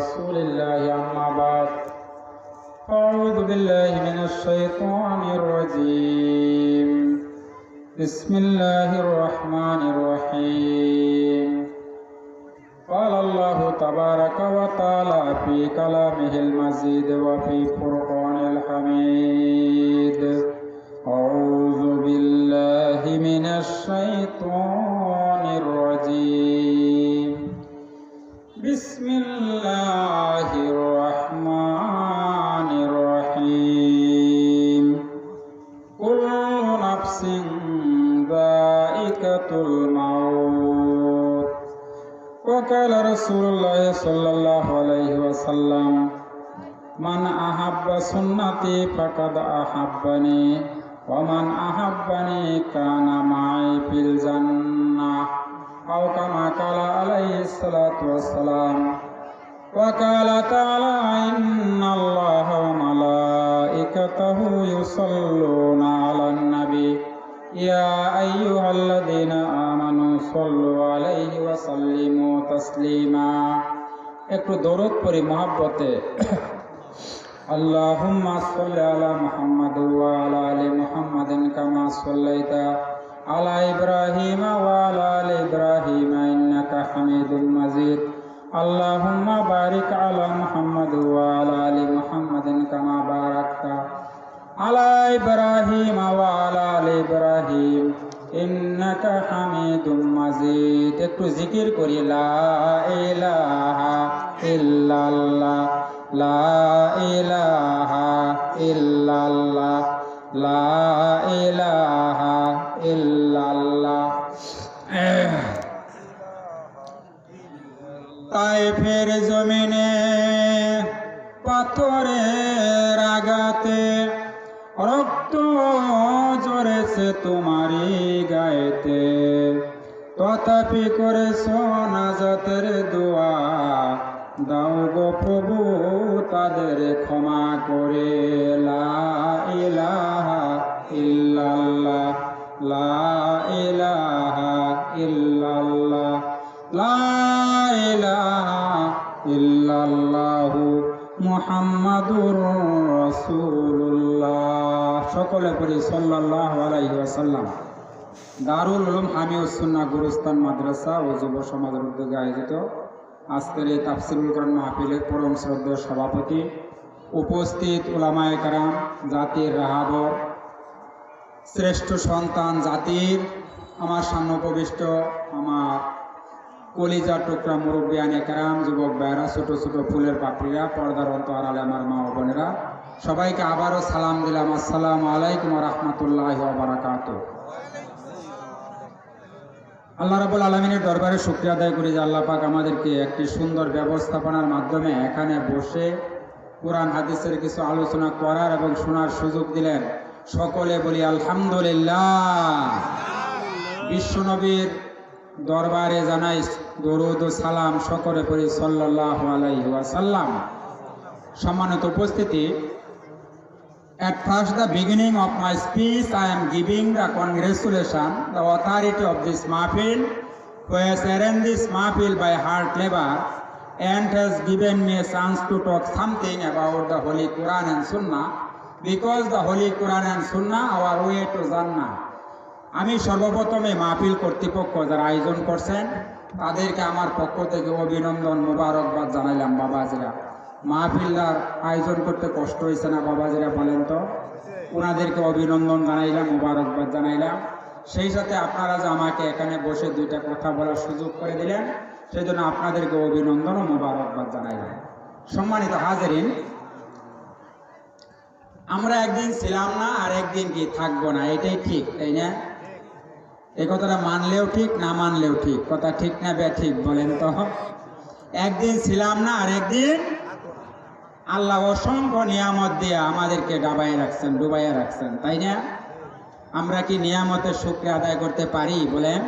رسول الله أما بعد. أعوذ بالله من الشيطان الرجيم. بسم الله الرحمن الرحيم. قال الله تبارك وتعالى في كلامه المزيد وفي فرقان الحميد أعوذ بالله من الشيطان وقال رسول الله صلى الله عليه وسلم من أحب سنتي فقد أحبني ومن أحبني كان معي في الجنة أو كما قال عليه الصلاة والسلام وقال تعالى إن الله وملائكته يصلون على النبي يا أيها الذين آمنوا صلوا عليه وسلموا تسليما একটু দরদ পড়ি মহাব্বতে اللهم صل على محمد وعلى ال محمد كما صليت على ابراهيم وعلى ال ابراهيم انك حميد مجيد اللهم بارك على محمد وعلى ال محمد كما باركت على ابراهيم وعلى ال ابراهيم ইন্নাকা হামিদুম মাজিদ। একটু জিকির করি, লা ইলাহা ইল্লাল্লাহ, লা ইলাহা ইল্লাল্লাহ, লা ইলাহা ইল্লাল্লাহ। তাইফের জমি তথাপি করেছ নাজাতের দোয়া। দাও গো প্রভু, তাদের ক্ষমা করে। লা ইলাহা লা লা সকলে পড়ি সাল্লাল্লাহু আলাইহি ওয়াসাল্লাম। দারুল উলুম হামিউসুন্নাহ গুরুস্তান মাদ্রাসা ও যুব সমাজের উদ্যোগে আয়োজিত আজকের এই তাফসিরুল কোরআন মাহফিলের পরম শ্রদ্ধেয় সভাপতি উপস্থিত ওলামায়ে কারাম, জাতির রাহাবর, শ্রেষ্ঠ সন্তান জাতির, আমার সামনে উপবিষ্ট আমার কলিজা টুকরা মুরব্বিয়ান একরাম যুবক ভাইরা ছোট ছোট ফুলের পাপড়িরা, পর্দার অন্তর আলে আমার মা বোনেরা। সবাইকে আবারও সালাম দিলাম। আসসালামু আলাইকুম রহমতুল্লাহ বারাকাত আল্লাহ রাবুল আলমিনের দরবারে শুক্রিয়া আদায় করি যে আল্লাহ পাক আমাদেরকে একটি সুন্দর ব্যবস্থাপনার মাধ্যমে এখানে বসে কোরআন, হাদিসের কিছু আলোচনা করার এবং শোনার সুযোগ দিলেন। সকলে বলি আলহামদুলিল্লাহ। বিশ্বনবীর দরবারে জানাই দরুদ সালাম সকলে করি সাল্লাহ আলাইহি ওয়াসাল্লাম। সম্মানিত উপস্থিতি At first, the beginning of my speech, I am giving the congratulation, the authority of this mahfil, who has arranged this mahfil by hard labor and has given me a chance to talk something about the Holy Quran and Sunnah, because the Holy Quran and Sunnah our way to Jannah. আমি সর্বপ্রথমে মাহফিল কর্তৃপক্ষ যারা আয়োজন করছেন তাদেরকে আমার পক্ষ থেকে অভিনন্দন মোবারকবাদ জানাইলাম বাবাজিরা মাহফিল্লার আয়োজন করতে কষ্ট হয়েছে না বাবাজিরা বলেন তো? ওনাদেরকে অভিনন্দন জানাইলাম, মোবারকবাদ জানাইলাম। সেই সাথে আপনারা যে আমাকে এখানে বসে দুইটা কথা বলার সুযোগ করে দিলেন সেই জন্য আপনাদেরকে অভিনন্দন ও মোবারকবাদ জানাইলাম। সম্মানিত হাজারিন, আমরা একদিন ছিলাম না, আর একদিন কি থাকব না, এটাই ঠিক, তাই না? এই কথাটা মানলেও ঠিক, না মানলেও ঠিক, কথা ঠিক না বে ঠিক, বলেন তো? একদিন ছিলাম না, আর একদিন আল্লাহ অসংখ্য নিয়ামত দিয়ে আমাদেরকে ডাবাই রাখছেন ডুবাইয়া রাখছেন তাই না আমরা কি নিয়ামতের শুক্রিয়া আদায় করতে পারি বলেন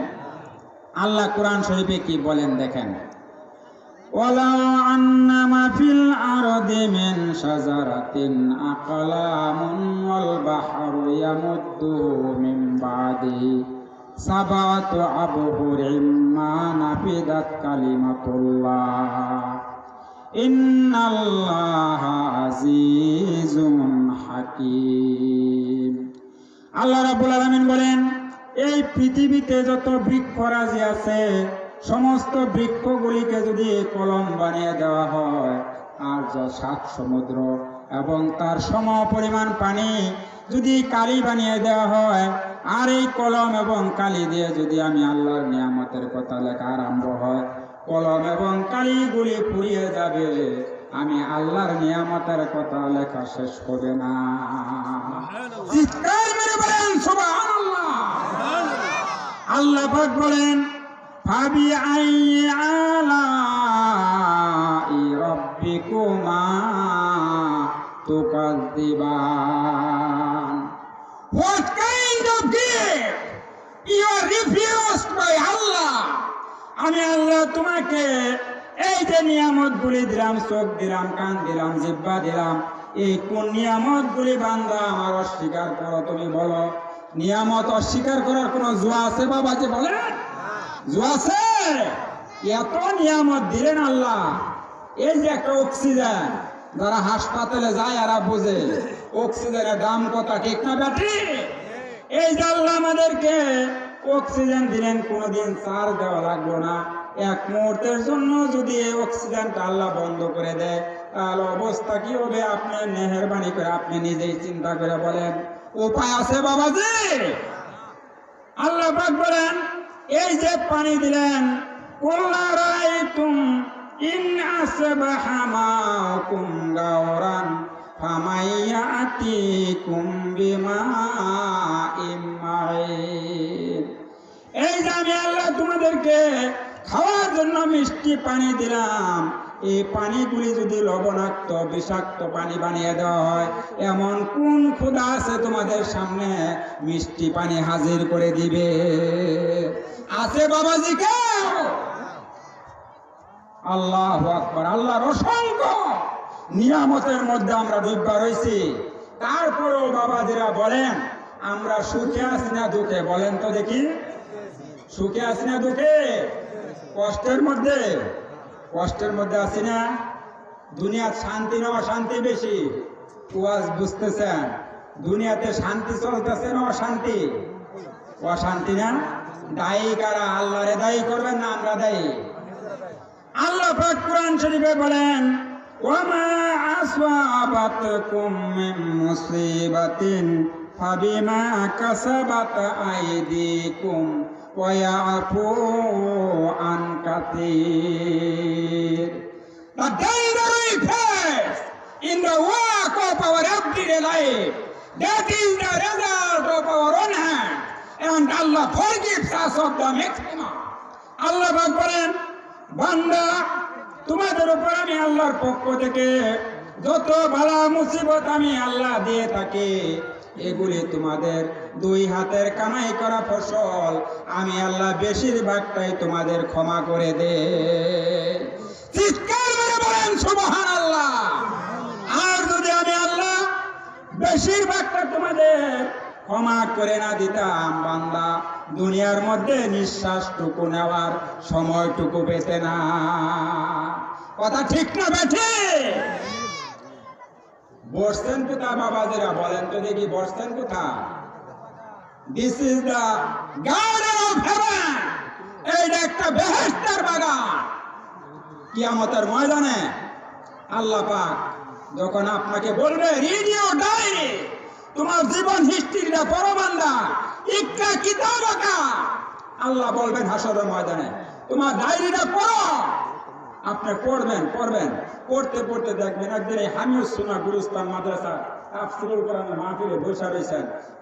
আল্লাহ কোরআন শরীফে কি বলেন দেখেন ولو أن ما في الأرض من شجرة أقلام والبحر يمده من بعده سبعة أبحر ما نفدت كلمة الله ইন্নাল্লাহ আজিজুন হাকিম আল্লাহ রাব্বুল আলামিন বলেন, এই পৃথিবীতে যত বৃক্ষরাজি আছে, সমস্ত বৃক্ষগুলিকে যদি কলম বানিয়ে দেওয়া হয়, আর যা সাত সমুদ্র এবং তার সম পরিমাণ পানি যদি কালি বানিয়ে দেওয়া হয়, আর এই কলম এবং কালি দিয়ে যদি আমি আল্লাহর নিয়ামতের কথা লেখা আরম্ভ হয় কলম এবং কালিগুলি পুড়িয়ে যাবে। আমি আল্লাহর নিয়ামতের কথা লেখা শেষ হবে না। আল্লাহ পাক বলেন ফাবি আই আলা রাব্বিকুমা তুকাদ্দিবান What kind of gift you are refused by Allah? আমি আল্লাহ তোমাকে এই যে নিয়ামত গুলি দিলাম, চোখ দিলাম, কান দিলাম, জিব্বা দিলাম, এই কোন নিয়ামত গুলি বান্দা আমার অস্বীকার করো তুমি বলো। নিয়ামত অস্বীকার করার কোনো জোয়া আছে বাবা যে বলে জোয়া আছে? এত নিয়ামত দিলেন আল্লাহ। এই যে একটা অক্সিজেন, যারা হাসপাতালে যায় এরা বোঝে, অক্সিজেনের দাম কত ঠিক না ব্যাটি? এই যে আল্লাহ আমাদেরকে অক্সিজেন দিলেন, কোনোদিন চার দেওয়া লাগল না। এক মুহূর্তের জন্য যদি এই অক্সিজেনটা আল্লাহ বন্ধ করে দেয়, তাহলে অবস্থা কি হবে? আপনি মেহরবানি করে আপনি নিজেই চিন্তা করে বলেন, উপায় আছে বাবাজি? আল্লাহ পাক বলেন, এই যে পানি দিলেন, কুল্লা রাআইতুম ইন আসবাহা গাওরান ফামাইয়াতিকুম বিমাইম মাইন। এই যে আমি আল্লাহ তোমাদেরকে খাওয়ার জন্য মিষ্টি পানি দিলাম, এই পানিগুলি যদি লবণাক্ত, বিষাক্ত পানি বানিয়ে দেওয়া হয়, এমন কোন ক্ষুদা আছে তোমাদের সামনে? মিষ্টি পানি হাজির করে দিবে। আছে বাবাজি কেউ? আল্লাহ আকবার, আল্লাহর অসংখ্য নিয়ামতের মধ্যে আমরা ডুববা রয়েছি। তারপরেও বাবাজিরা বলেন, আমরা সুখে আছি না দুঃখে? বলেন তো দেখি। সুখে আছি না দুঃখে? কষ্টের মধ্যে। কষ্টের মধ্যে আছি না। দুনিয়ার শান্তি না অশান্তি বেশি। ওয়াজ বুঝতেছেন? দুনিয়াতে শান্তি চলতেছে না অশান্তি? অশান্তি না? দায়ী কারা? আল্লাহরে দায়ী করবেন না আমরা দায়ী? আল্লাহ কোরআন শরীফে বলেন ওয়ামা আসওয়াবাতকুম মিন মুসিবাতিন ফাবিমা কাসাবাত আইদিকুম ওয়া ইয়াফু আন কাতীর The we face in the work of our everyday life, that is the result of our own hand, and Allah forgives us of the maximum. আল্লাহ বলেন বান্দা তোমাদের উপর আমি আল্লাহর পক্ষ থেকে যত বালা মুসিবত আমি আল্লাহ দিয়ে থাকি, এগুলি তোমাদের দুই হাতের কামাই করা ফসল। আমি আল্লাহ বেশিরভাগটাই তোমাদের ক্ষমা করে দে। আল্লাহ আর যদি আমি আল্লাহ বেশিরভাগটা তোমাদের ক্ষমা করে না দিতাম, বান্দা, দুনিয়ার মধ্যে নিঃশ্বাসটুকু নেওয়ার সময়টুকু পেতে না। কথা ঠিক না, বেঠে? বসছেন কোথা বাবাজিরা? বলেন তো দেখি বসছেন কোথা this is the garden of heaven এইটা একটা বেহেস্তের বাগান। কিয়ামতের ময়দানে আল্লাহ পাক যখন আপনাকে বলবে রেডিও ডায়েরি তোমার জীবন হিস্ট্রিটা পরবান্দা ইকরা কিতাবাকা আল্লাহ বলবেন, হাসরের ময়দানে। তোমার ডায়েরিটা পড়ো। আপনি পড়বেন পড়বেন। পড়তে পড়তে দেখবেন একদিন এই হামিউস সুনা গুরুস্তান মাদ্রাসা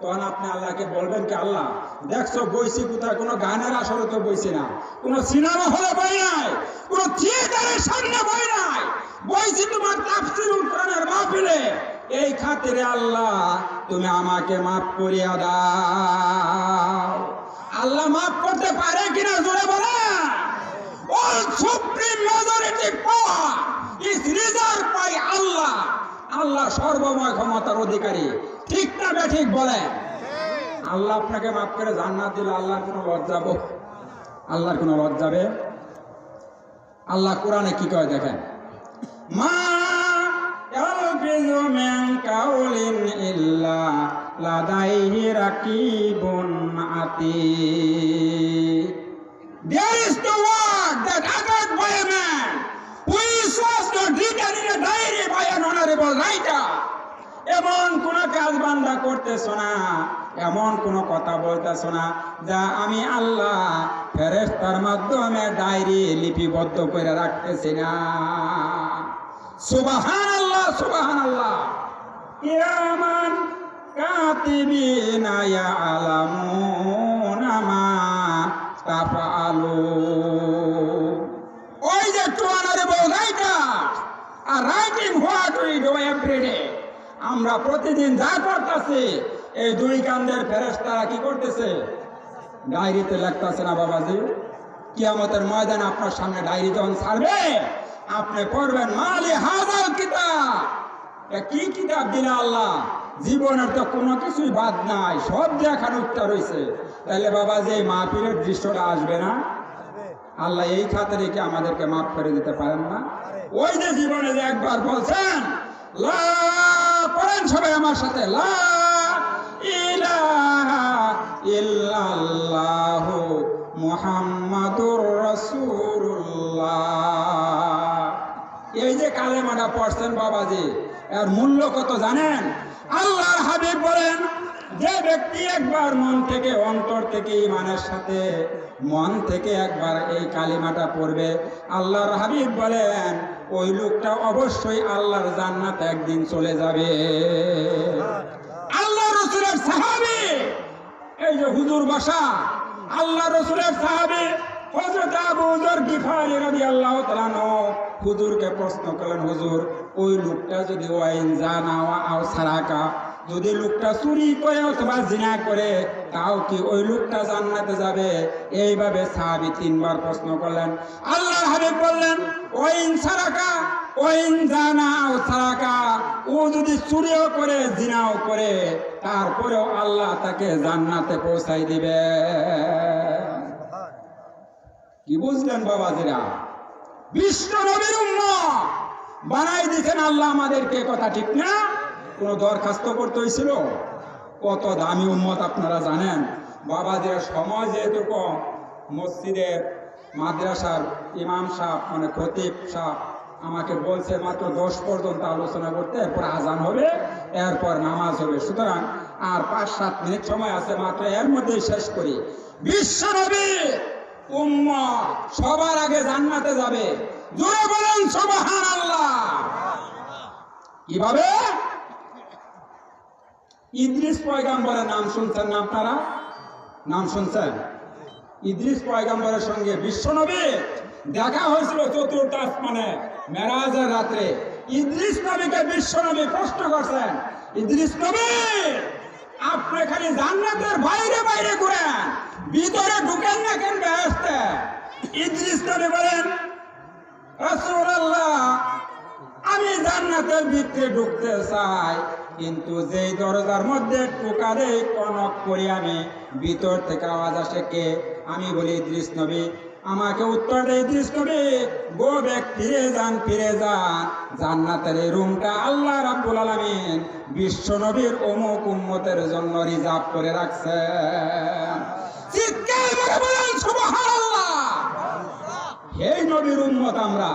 তখন আপনি আল্লাহকে বলবেন কি, আল্লাহ, দেখছ কোনো গানের তো না। কোনো সিনেমা নাই। কোনো নাই। তোমার তাফসিরুল এই খাতিরে আল্লাহ, তুমি আমাকে মাফ করিয়া দাও। আল্লাহ মাফ করতে পারে কিনা জোরে বলে all supreme majority power is reserved by Allah আল্লাহ সর্বময় ক্ষমতার অধিকারী। ঠিক না বে ঠিক আল্লাহ আপনাকে মাফ করে, জান্নাত আল্লাহর কোনো লজ্জাব আল্লাহর কোনো লজ্জাবে আল্লাহ কোরআনে কি কয় দেখেন? মা يلفظ من There is no one that uttered by a man which was not written in a diary. এমন কোন কাজ বান্দা করতেছ না, এমন কোন কথা বলতেছ না, যা আমি আল্লাহ ফেরেস্তার মাধ্যমে ডায়েরি লিপিবদ্ধ করে রাখতেছি না। সুবাহান আল্লাহ সুবাহান আল্লাহ কিরামান কাতিবিনা ইয়ালামুনা মা তাফআলুন। আর writing what we do every day আমরা প্রতিদিন যা করতেছি, এই দুই কান্দের ফেরেশতারা কি করতেছে? ডায়েরিতে লিখতেছে না বাবাজি, কিয়ামতের ময়দান আপনার সামনে ডায়েরি যখন ছাড়বে, আপনি পড়বেন মালি হাজার কিতাব। কি কিতাব দিলে আল্লাহ? জীবনের তো কোনো কিছুই বাদ নাই, সব দেখার উত্তর রয়েছে তাহলে বাবাজি, এই মাহফিলের দৃশ্যটা আসবে না? আল্লাহ এই খাতিরে কি আমাদেরকে মাফ করে দিতে পারেন না? ওই যে জীবনে যে একবার বলছেন, লা পড়েন সবাই আমার সাথে, লা ইলাহা ইল্লাল্লাহু মুহাম্মাদুর রাসূলুল্লাহ। এই যে কালেমাটা পড়ছেন বাবাজি, এর মূল্য কত জানেন? আল্লাহর হাবিব বলেন যে ব্যক্তি একবার মন থেকে, অন্তর থেকে ইমানের সাথে, মন থেকে একবার এই কালিমাটা পড়বে, আল্লাহর হাবিব বলেন, ওই লোকটা অবশ্যই আল্লাহর জান্নাত একদিন চলে যাবে। আল্লাহ রসুলের সাহাবি, এই যে হুজুর বাসা, আল্লাহ রসুলের সাহাবি হুজুরকে প্রশ্ন করলেন, হুজুর, ওই লোকটা যদি ওয়াইন জানা আও সারাকা যদি লোকটা চুরি করে অথবা জিনা করে, তাও কি ওই লোকটা জান্নাতে যাবে? এইভাবে সাহাবি তিনবার প্রশ্ন করলেন। আল্লাহ হাবিব বললেন ওয়াইন সারাকা ওয়াইন জানা আও সারাকা। ও যদি চুরিও করে, জিনাও করে, তারপরেও আল্লাহ তাকে জান্নাতে পৌঁছাই দিবে। কি বুঝলেন বাবাজিরা? বিশ্ব নবীর উম্মত। বানাই দিয়েছেন আল্লাহ আমাদেরকে, কথা ঠিক না? কোনো দরখাস্ত করতে হয়েছিল? কত দামি উম্মত আপনারা জানেন? বাবাজিরা সময় যেহেতু কম, মসজিদের মাদ্রাসার ইমাম সাহ মানে খতিব সাহ আমাকে বলছে, মাত্র দশ পর্যন্ত আলোচনা করতে, এরপর আজান হবে, এরপর নামাজ হবে। সুতরাং আর পাঁচ, সাত মিনিট সময় আছে, মাত্র এর মধ্যেই শেষ করি। বিশ্ব নবী, উম্মত সবার আগে জান্নাতে যাবে। জোরে বলেন সুবহান আল্লাহ কীভাবে? ইদ্রিস পয়গাম্বরের নাম শুনছেন না আপনারা? নাম শুনছেন? ইদ্রিস পয়গাম্বরের সঙ্গে বিশ্বনবী দেখা হয়েছিল চতুর্থ আসমানে, মেরাজের রাত্রে। ইদ্রিস নবীকে বিশ্বনবী প্রশ্ন করছেন, ইদ্রিস নবী, আপনি খালি জান্নাতের বাইরে বাইরে ঘুরেন, ভিতরে ঢুকেন না কেন বেহেস্তে ইদ্রিস নবী বলেন, রাসূলুল্লাহ, আমি জান্নাতের ভিতরে ঢুকতে চাই। কিন্তু যেই দরজার মধ্যে টোকা দেই কনক করি আমি ভিতর থেকে আওয়াজ আসে, কে? আমি বলি, ইদ্রিস নবী। আমাকে উত্তর দেয়, ইদ্রিস নবী, গো ব্যাগ ফিরে যান ফিরে যান। জান্নাতের এই রুমটা আল্লাহ রাব্বুল আলামিন বিশ্ব নবীর অমুক উম্মতের জন্য রিজার্ভ করে রাখছে উম্মত আমরা।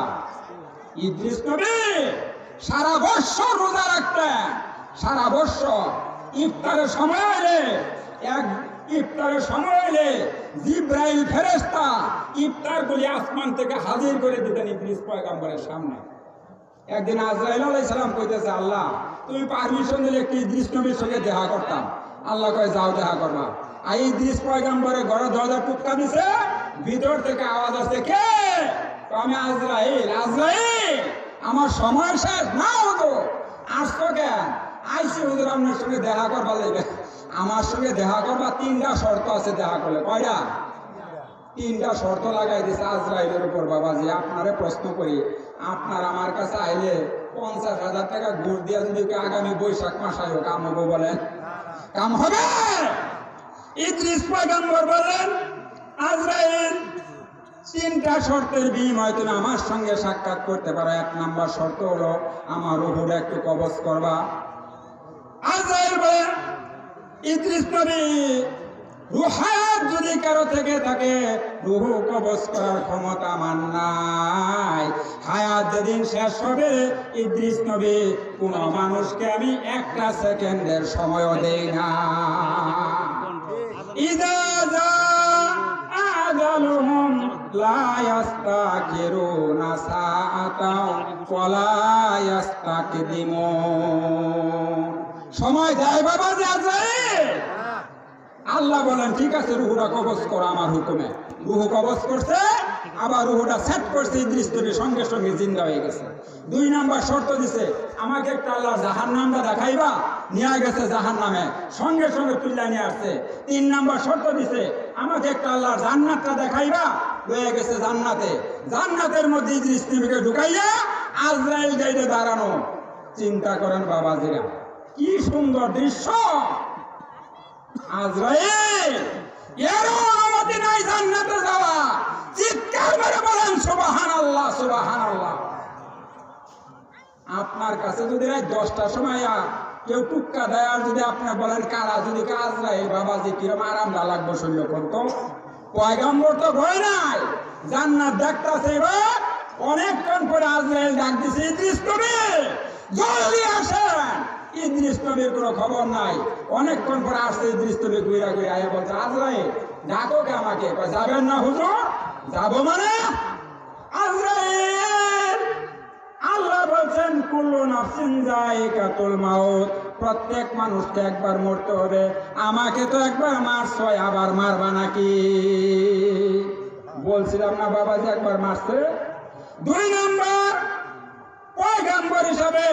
সারা বৎসর রোজা রাখতেন। সারা বৎসর ইফতারের সময় এলে এক ইফতারের সময় এলে জিব্রাইল ফেরেস্তা ইফতার গুলি আসমান থেকে হাজির করে দিতেন ইদ্রিস পয়গাম্বরের সামনে। একদিন আজরাইল আলাইহিস সালাম কইতেছে, আল্লাহ, তুমি পারমিশন দিলে একটি ইদ্রিস নবীর সঙ্গে দেখা করতাম। আল্লাহ কয়, যাও দেখা করবা। আর ইদ্রিস পয়গাম্বরের ঘরে দরজা টুটকা দিছে, ভিতর থেকে আওয়াজ আসছে, কে? আমি, আজরাইল আজরাইল, আমার সময় শেষ না হতো আসতো কেন? আইসি হুজুর, আপনার সঙ্গে দেখা করবার লাগবে। আমার সঙ্গে দেখা করবা তিনটা শর্ত আছে দেখা করলে। কয়টা? তিনটা শর্ত লাগাই দিছে আজরাইলের উপর, বাবাজি, আপনারে প্রশ্ন করি। আপনার আমার কাছে আইলে পঞ্চাশ হাজার টাকা ঘুষ দিয়ে যদি আগামী বৈশাখ মাস আয়ো কাম হব বলেন। কাম হবে? ইদ্রিস পয়গম্বর বললেন, আজরাইল, তিনটা শর্তের বিনিময়ে তুমি আমার সঙ্গে সাক্ষাৎ করতে পারো। এক নাম্বার শর্ত হলো, আমার রুহুটা একটু কবজ করবা। আজরাইল যদি কারও থেকে থাকে, রুহু কবজ করার ক্ষমতা মান নাই। হায়াত যেদিন শেষ হবে, ইদ্রিস নবী কোন মানুষকে আমি একটা সেকেন্ডের সময়ও দেই না। ইদা লা ইয়াস্তাকিরুনা সাআতাও সময় দেয় বাবা যে আজরাইল আল্লাহ বলেন, ঠিক আছে, রুহুটা কবজ করো আমার হুকুমে। রুহু কবজ করছে, আবার রুহুটা সেট করছে, ইদ্রিস সঙ্গে সঙ্গে জিন্দা হয়ে গেছে। দুই নাম্বার শর্ত দিছে, আমাকে একটা আল্লাহ জাহান নামটা দেখাইবা? নিয়ে গেছে জাহান নামে সঙ্গে সঙ্গে তুল্লা নিয়ে আসছে। তিন নাম্বার শর্ত দিছে, আমাকে একটা আল্লাহ জান্নাতটা দেখাইবা? লয়ে গেছে জান্নাতে। জান্নাতের মধ্যে ইদ্রিস ঢুকাইয়া আজরাইল গাইডে দাঁড়ানো। চিন্তা করেন বাবাজিরা কি সুন্দর দৃশ্য! যাওয়া। বলেন আপনার কাছে যদি রাত দশটার সময় কেউ টুক্কা দেয় যদি আপনি বলেন, কারা যদি কাজ নাই বাবাজি কিরম আরাম না লাগবে শরীর কোন তো? পয়গম্বর তো ভয় নাই। জান্নাত দেখতাছে এবার অনেকক্ষণ পরে আজরাইল ডাক দিছে জলদি আসেন। ইদ্রিস নবীর কোনো খবর নাই। অনেকক্ষণ পরে আসছে ইদ্রিস নবী ঘুরা ঘুরে আয়া বলছে, আজরাইল, ডাকো কে আমাকে? যাবেন না হুজুর, যাব মানে? আজরাইল, আল্লাহ বলছেন, কুল্লু নাফসিন যায়িকাতুল মাউত, প্রত্যেক মানুষকে একবার মরতে হবে, আমাকে তো একবার মারছো, আবার মারবা নাকি? বলছিলাম না বাবা যে একবার মারছে। দুই নম্বর পয়গাম্বর হিসাবে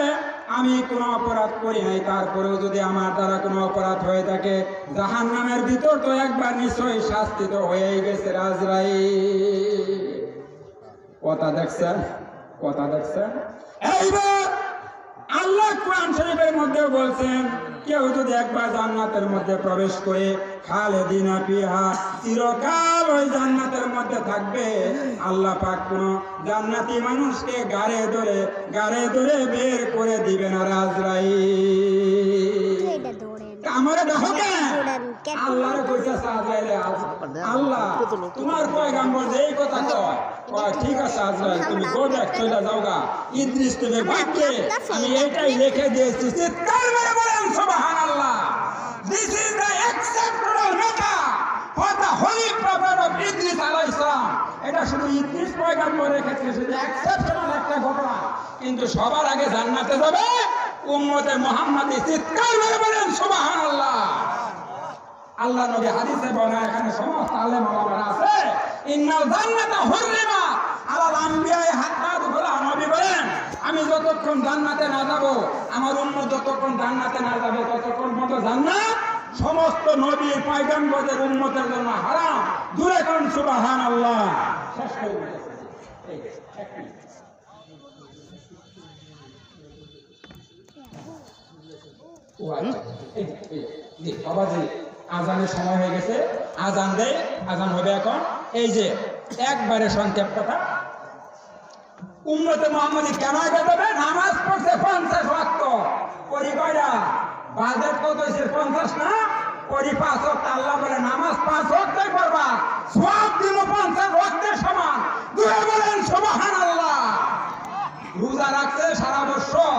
আমি কোনো অপরাধ করি নাই। তারপরেও যদি আমার দ্বারা কোনো অপরাধ হয়ে থাকে জাহান নামের ভিতর তো একবার নিশ্চয়ই শাস্তি তো হয়েই গেছে, রাজরাই। কথা দেখছেন? কথা দেখছেন? এইবার আল্লাহ কোরআন শরীফের মধ্যেও বলছেন কেউ যদি একবার জান্নাতের মধ্যে প্রবেশ করে খালে দিনা পিহা চিরকাল ওই জান্নাতের মধ্যে থাকবে। আল্লাহ পাক কোন জান্নাতি মানুষকে গাড়ে ধরে গাড়ে ধরে বের করে দিবে না রাজরাই আমার দেখো আল্লাহর আল্লাহ। তোমার পয়গাম্বর যে এই কথা কয় কয় ঠিক আছে আজরাইল তুমি গো ব্যাক চলে যাও গা। ইদ্রিস তুমি ভাগ্যে আমি এটাই লিখে দিয়েছি চিৎকার মেরে বলেন সুবহানাল্লাহ। This is the acceptable method for the holy prophet of Idris আলাইহিস সালাম এটা শুধু ইদ্রিস পয়গাম্বরের ক্ষেত্রে শুধু অ্যাকসেপ্টেবল একটা ঘটনা। কিন্তু সবার আগে জান্নাতে যাবে। উম্মতে মুহাম্মাদি চিৎকার মেরে বলেন, সুবহানাল্লাহ। আল্লাহ নবী হাদিসে বলে এখানে সমস্ত আলেম ওলামারা আছে। ইন্নাল জান্নাতা হুররিমা। আলাল আম্বিয়ায়ে হাত্তা দুখুলা নবী বলেন, আমি যতক্ষণ জান্নাতে না যাব, আমার উম্মত যতক্ষণ জান্নাতে না যাবে, ততক্ষণ পর্যন্ত জান্নাত সমস্ত নবী পয়গম্বরদের উম্মতের জন্য হারাম। দূরে কোন সুবহানাল্লাহ। শেষ করে আজানের সময় হয়ে গেছে, আজান দেয় আজান হবে এখন। এই যে, একবারে সংক্ষেপ কথা। উম্মতে মোহাম্মদ কেন আগে দেবে নামাজ পড়ছে পঞ্চাশ ভক্ত পরিবারা বাজেট কত হয়েছে? পঞ্চাশ না? পাঁচ আল্লাহ বলে, নামাজ পাঁচ পড়বা। দিন পঞ্চাশ হক্তের বলেন আল্লাহ রোজা রাখছে সারা বছর।